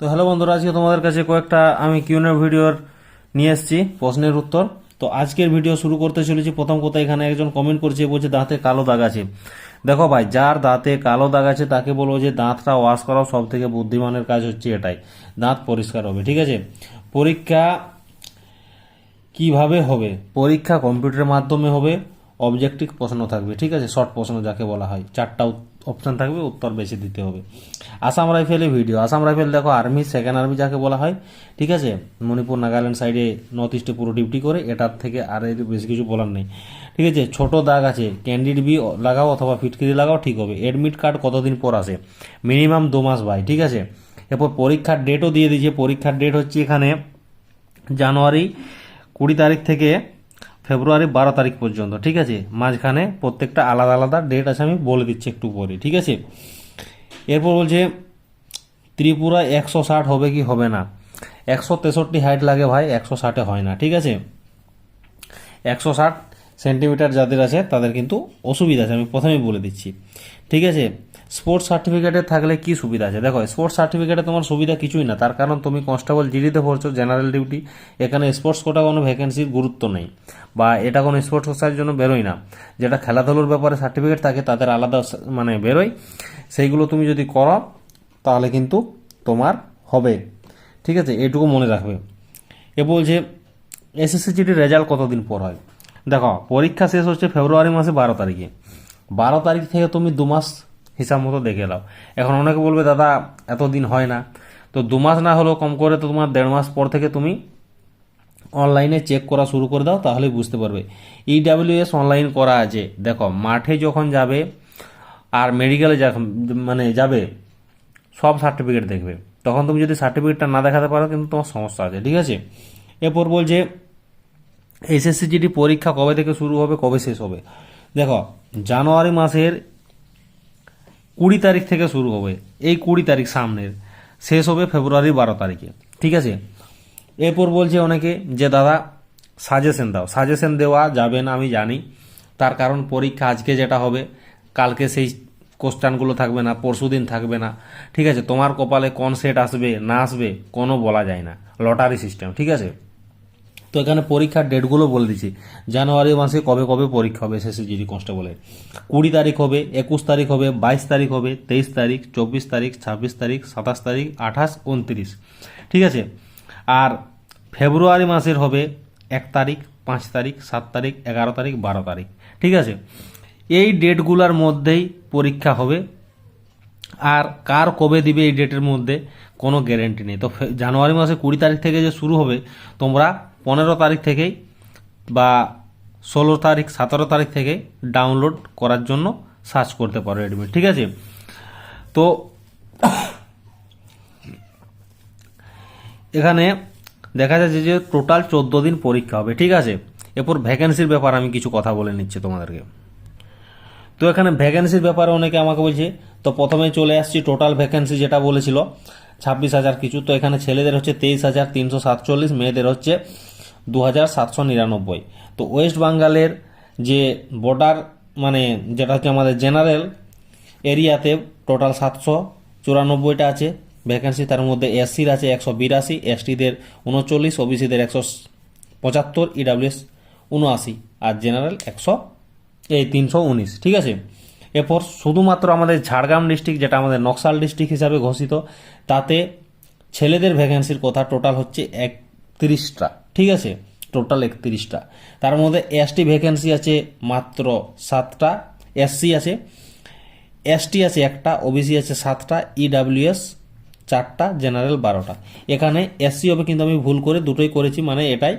তো হ্যালো বন্ধুরা, আজকে তোমাদের কাছে কয়েকটা আমি কিউনের ভিডিওর নিয়ে এসেছি, প্রশ্নের উত্তর। তো আজকের ভিডিও শুরু করতে চলেছি। প্রথম কথা, এখানে একজন কমেন্ট করছে বলছে, দাঁতে কালো দাগ আছে। দেখো ভাই, যার দাঁতে কালো দাগ আছে, তাকে বলব যে দাঁতটা ওয়াশ করাও সব থেকে বুদ্ধিমানের কাজ হচ্ছে এটাই। দাঁত পরিষ্কার হবে, ঠিক আছে? পরীক্ষা কীভাবে হবে? পরীক্ষা কম্পিউটারের মাধ্যমে হবে অবজেক্টিভ প্রশ্ন থাকবে, ঠিক আছে? শর্ট প্রশ্ন যাকে বলা হয়, চারটা অপশন থাকবে, উত্তর বেশি দিতে হবে। আসাম রাইফেলের ভিডিও আসাম রাইফেল দেখো আর্মি সেকেন্ড আর্মি যাকে বলা হয়, ঠিক আছে? মণিপুর, নাগাল্যান্ড সাইডে নর্থ ইস্টে পুরো ডিউটি করে, এটার থেকে আর এর বেশি কিছু বলার নেই। ঠিক আছে? ছোট দাগ আছে। ক্যান্ডিড বি লাগাও অথবা ফিটকিরি লাগাও, ঠিক হবে। এডমিট কার্ড কতদিন পর আসে? মিনিমাম দু মাস ভাই ঠিক আছে? এরপর পরীক্ষার ডেটও দিয়ে দিয়েছে। পরীক্ষার ডেট হচ্ছে এখানে জানুয়ারি কুড়ি তারিখ থেকে ফেব্রুয়ারি বারো তারিখ পর্যন্ত, ঠিক আছে? মাঝখানে প্রত্যেকটা আলাদা আলাদা ডেট আছে, আমি বলে দিচ্ছি একটু পরে, ঠিক আছে? এরপর বলছে, ত্রিপুরা একশো ষাট হবে কি হবে না? একশো তেষট্টি হাইট লাগে ভাই, একশো ষাটে হয় না, ঠিক আছে? একশো ষাট সেন্টিমিটার যাদের আছে, তাদের কিন্তু অসুবিধা আছে, আমি প্রথমেই বলে দিচ্ছি, ঠিক আছে? স্পোর্টস সার্টিফিকেটে থাকলে কি সুবিধা আছে? দেখো স্পোর্টস সার্টিফিকেটে তোমার সুবিধা কিছুই না। তার কারণ তুমি কনস্টেবল জিডিতে পড়ছো জেনারেল ডিউটি এখানে স্পোর্টস কোটা কোনো ভ্যাকেন্সির গুরুত্ব নেই। বা এটা কোনো স্পোর্টস কোটার জন্য বেরোয় না। যেটা খেলাধুলোর ব্যাপারে সার্টিফিকেট থাকে, তাদের আলাদা মানে বেরোয়। সেইগুলো তুমি যদি করো তাহলে কিন্তু তোমার হবে। ঠিক আছে? এটুকু মনে রাখবে। এ বলছে এসএসসি জিডির রেজাল্ট কতদিন পর হয়? দেখো, পরীক্ষা শেষ হচ্ছে ফেব্রুয়ারি মাসে বারো তারিখে। বারো তারিখ থেকে তুমি দু মাস হিসাব মতো দেখে নাও। এখন অনেকে বলবে, দাদা এত দিন হয় না। তো দু মাস না হলেও কম করে তো তোমার দেড় মাস পর থেকে তুমি অনলাইনে চেক করা শুরু করে দাও তাহলে বুঝতে পারবে। ইডাব্লিউএস অনলাইন করা আছে। দেখো, মাঠে যখন যাবে আর মেডিকেলে মানে যাবে, সব সার্টিফিকেট দেখবে। তখন তুমি যদি সার্টিফিকেটটা না দেখাতে পারো, কিন্তু তোমার সমস্যা আছে, ঠিক আছে? এরপর বলছে এসএসসি জিডি পরীক্ষা কবে থেকে শুরু হবে, কবে শেষ হবে? দেখো, জানুয়ারি মাসের কুড়ি তারিখ থেকে শুরু হবে, এই কুড়ি তারিখ সামনের। শেষ হবে ফেব্রুয়ারি বারো তারিখে, ঠিক আছে? এরপর বলছে অনেকে যে, দাদা সাজেশন দাও। সাজেশন দেওয়া যাবে না, আমি জানি। তার কারণ পরীক্ষা আজকে যেটা হবে, কালকে সেই কোশ্চানগুলো থাকবে না, পরশু দিন থাকবে না। ঠিক আছে? তোমার কপালে কোন সেট আসবে, না আসবে, কোনো বলা যায় না। লটারি সিস্টেম ঠিক আছে? তো এখানে পরীক্ষার ডেটগুলো বলে দিচ্ছি। জানুয়ারি মাসে কবে কবে পরীক্ষা হবে এসএসসি কনস্টেবলের কুড়ি তারিখ হবে, একুশ তারিখ হবে, বাইশ তারিখ হবে, তেইশ তারিখ, চব্বিশ তারিখ, ছাব্বিশ তারিখ, সাতাশ তারিখ, আঠাশ, উনত্রিশ। ঠিক আছে? আর ফেব্রুয়ারি মাসের হবে এক তারিখ, পাঁচ তারিখ, সাত তারিখ, এগারো তারিখ, বারো তারিখ। ঠিক আছে? এই ডেটগুলোর মধ্যেই পরীক্ষা হবে। আর কার কবে দিবে এই ডেটের মধ্যে কোনো গ্যারেন্টি নেই। তো জানুয়ারি মাসে কুড়ি তারিখ থেকে যে শুরু হবে, তোমরা পনেরো তারিখ থেকেই বা ষোলো তারিখ, সতেরো তারিখ থেকে ডাউনলোড করার জন্য সার্চ করতে পারো এডমিট ঠিক আছে? তো এখানে দেখা যাচ্ছে যে টোটাল চোদ্দ দিন পরীক্ষা হবে, ঠিক আছে? এরপর ভ্যাকেন্সির ব্যাপার আমি কিছু কথা বলে নিচ্ছি তোমাদেরকে। তো এখানে ভ্যাকেন্সির ব্যাপারে অনেকে আমাকে বলছে, তো প্রথমে চলে আসছি টোটাল ভ্যাকেন্সি যেটা বলেছিল, ছাব্বিশ হাজার কিছু। তো এখানে ছেলেদের হচ্ছে তেইশ হাজার তিনশো সাতচল্লিশ, মেয়েদের হচ্ছে দু হাজার সাতশো নিরানব্বই। তো ওয়েস্ট বেঙ্গলের যে বর্ডার মানে যেটা হচ্ছে আমাদের জেনারেল এরিয়াতে টোটাল সাতশো চুরানব্বইটা আছে। ভ্যাকেন্সি তার মধ্যে এসসির আছে একশো বিরাশি, এসটিদের উনচল্লিশ, ওবিসিদের একশো পঁচাত্তর ইডাব্লিউএস উনআশি আর জেনারেল একশো, এই তিনশো উনিশ। ঠিক আছে? এরপর শুধুমাত্র আমাদের ঝাড়গ্রাম ডিস্ট্রিক্ট, যেটা আমাদের নকশাল ডিস্ট্রিক্ট হিসাবে ঘোষিত, তাতে ছেলেদের ভ্যাকেন্সির কথা টোটাল হচ্ছে একত্রিশটা। ঠিক আছে? টোটাল একত্রিশটা। তার মধ্যে এসটি ভ্যাকেন্সি আছে মাত্র সাতটা। এসসি আছে। এসটি আছে একটা ওবিসি আছে সাতটা ইডাব্লিউএস চারটা জেনারেল বারোটা। এখানে এসসি হবে কিন্তু আমি ভুল করে দুটোই করেছি মানে এটাই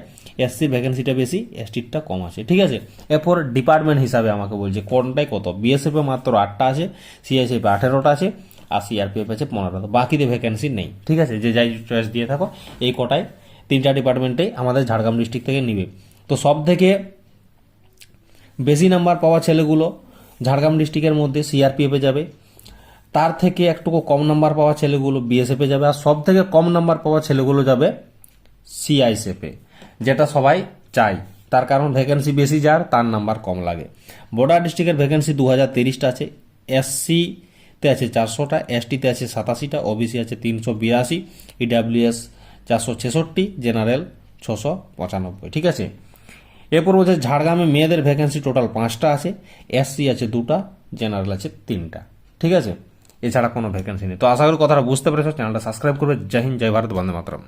এসসির ভ্যাকেন্সিটা বেশি এসটিরটা কম আছে, ঠিক আছে? এরপর ডিপার্টমেন্ট হিসাবে আমাকে বলছে, কোনটাই কত? বিএসএফে মাত্র আটটা আছে সিআইসিএফে আঠেরোটা আছে, আর সিআরপিএফ আছে পনেরোটা। বাকিতে ভ্যাকেন্সি নেই, ঠিক আছে? যে যাই চয়েস দিয়ে থাকো, এই কটায় তিনটা ডিপার্টমেন্টেই আমাদের ঝাড়গ্রাম ডিস্ট্রিক্ট থেকে নিবে। তো সব থেকে বেশি নাম্বার পাওয়া ছেলেগুলো ঝাড়গ্রাম ডিস্ট্রিক্টের মধ্যে সিআরপিএফে যাবে। তার থেকে একটুকু কম নাম্বার পাওয়া ছেলেগুলো বিএসএফে যাবে। আর সব থেকে কম নাম্বার পাওয়া ছেলেগুলো যাবে সিআইএসএফে যেটা সবাই চায়। তার কারণ ভ্যাকেন্সি বেশি, যার তার নাম্বার কম লাগে। বর্ডার ডিস্ট্রিক্টের ভ্যাকেন্সি দু হাজার তিরিশটা আছে। এসসি তে আছে চারশোটা এসটিতে আছে সাতাশিটা ওবিসি আছে তিনশো বিরাশি ইডাব্লিউএস চারশো ছেষট্টি, জেনারেল ছশো পঁচানব্বই, ঠিক আছে? এরপর বলছে ঝাড়গ্রামে মেয়েদের ভ্যাকেন্সি টোটাল পাঁচটা আছে এসসি আছে দুটা, জেনারেল আছে তিনটা, ঠিক আছে? এছাড়া কোনো ভ্যাকেন্সি নেই। তো আশা করি কথাটা বুঝতে পেরেছ। চ্যানেলটা সাবস্ক্রাইব করবে। জয় হিন্দ, জয় ভারত, বন্দে মাতরম।